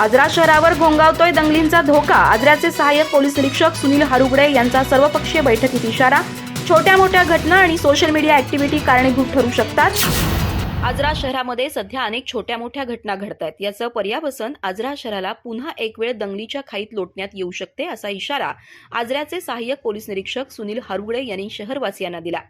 आजरा शहरावर घोंगावतोय दंगलींचा धोका. आजऱ्याचे सहाय्यक पोलीस निरीक्षक सुनील हरुगडे यांचा सर्वपक्षीय बैठकीत इशारा. छोट्या मोठ्या घटना आणि सोशल मीडिया ऍक्टिव्हिटी कारणीभूत ठरू शकतात. आजरा शहरामध्ये सध्या अनेक छोट्या मोठ्या घटना घडत आहेत याचं पर्यावसन आजरा शहराला पुन्हा एक वेळ दंगलीच्या खाईत लोटण्यात येऊ शकते असा इशारा आजऱ्याचे सहाय्यक पोलीस निरीक्षक सुनील हरुगडे यांनी शहरवासियांना दिला.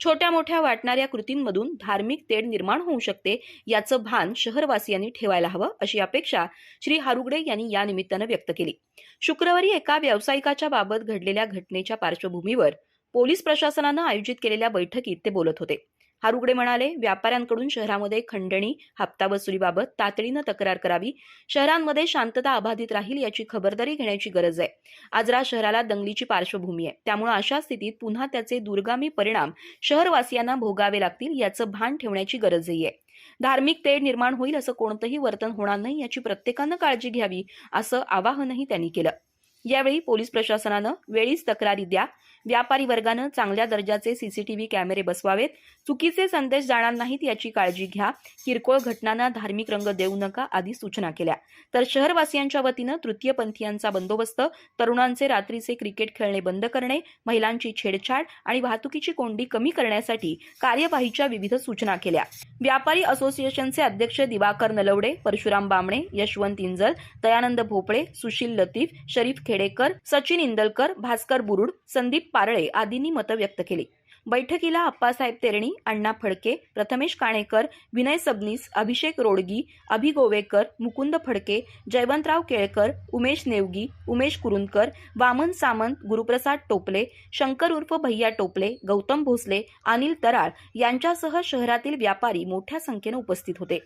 छोट्या मोठ्या वाटणाऱ्या कृतींमधून धार्मिक तेढ निर्माण होऊ शकते याचं भान शहरवासियांनी ठेवायला हवं अशी अपेक्षा श्री हारुगडे यांनी या निमित्तानं व्यक्त केली. शुक्रवारी एका व्यावसायिकाच्या बाबत घडलेल्या घटनेच्या पार्श्वभूमीवर पोलीस प्रशासनानं आयोजित केलेल्या बैठकीत ते बोलत होते. हारुगडे म्हणाले व्यापाऱ्यांकडून शहरामध्ये खंडणी हप्ता वसुलीबाबत तातडीनं तक्रार करावी. शहरांमध्ये शांतता अबाधित राहील याची खबरदारी घेण्याची गरज आहे. आजरा शहराला दंगलीची पार्श्वभूमी आहे. त्यामुळे अशा स्थितीत पुन्हा त्याचे दूरगामी परिणाम शहरवासियांना भोगावे लागतील याचं भान ठेवण्याची गरजही आहे. धार्मिक तेढ निर्माण होईल असं कोणतंही वर्तन होणार नाही याची प्रत्येकानं काळजी घ्यावी असं आवाहनही त्यांनी केलं. यावेळी पोलीस प्रशासनानं वेळीच तक्रारी द्या. व्यापारी वर्गानं चांगल्या दर्जाचे सीसीटीव्ही कॅमेरे बसवावेत. चुकीचे संदेश जाणार नाहीत याची काळजी घ्या. किरकोळ घटनांना धार्मिक रंग देऊ नका आदी सूचना केल्या. तर शहरवासियांच्या वतीनं तृतीयपंथीयांचा बंदोबस्त तरुणांचे रात्रीचे क्रिकेट खेळणे बंद करणे महिलांची छेडछाड आणि वाहतुकीची कोंडी कमी करण्यासाठी कार्यवाहीच्या विविध सूचना केल्या. व्यापारी असोसिएशनचे अध्यक्ष दिवाकर नलवडे परशुराम बामणे यशवंत इंजल दयानंद भोपळे सुशील लतीफ शरीफ खेडेकर सचिन इंदलकर भास्कर बुरुड संदीप पारळे आदींनी मतं व्यक्त केली. बैठकीला अप्पासाहेब तेरणी अण्णा फडके प्रथमेश काणेकर विनय सबनीस अभिषेक रोडगी अभि गोवेकर मुकुंद फडके जयवंतराव केळकर उमेश नेवगी उमेश कुरुंदकर वामन सामंत गुरुप्रसाद टोपले शंकर उर्फ भैया टोपले गौतम भोसले अनिल तराळ यांच्यासह शहरातील व्यापारी मोठ्या संख्येनं उपस्थित होते.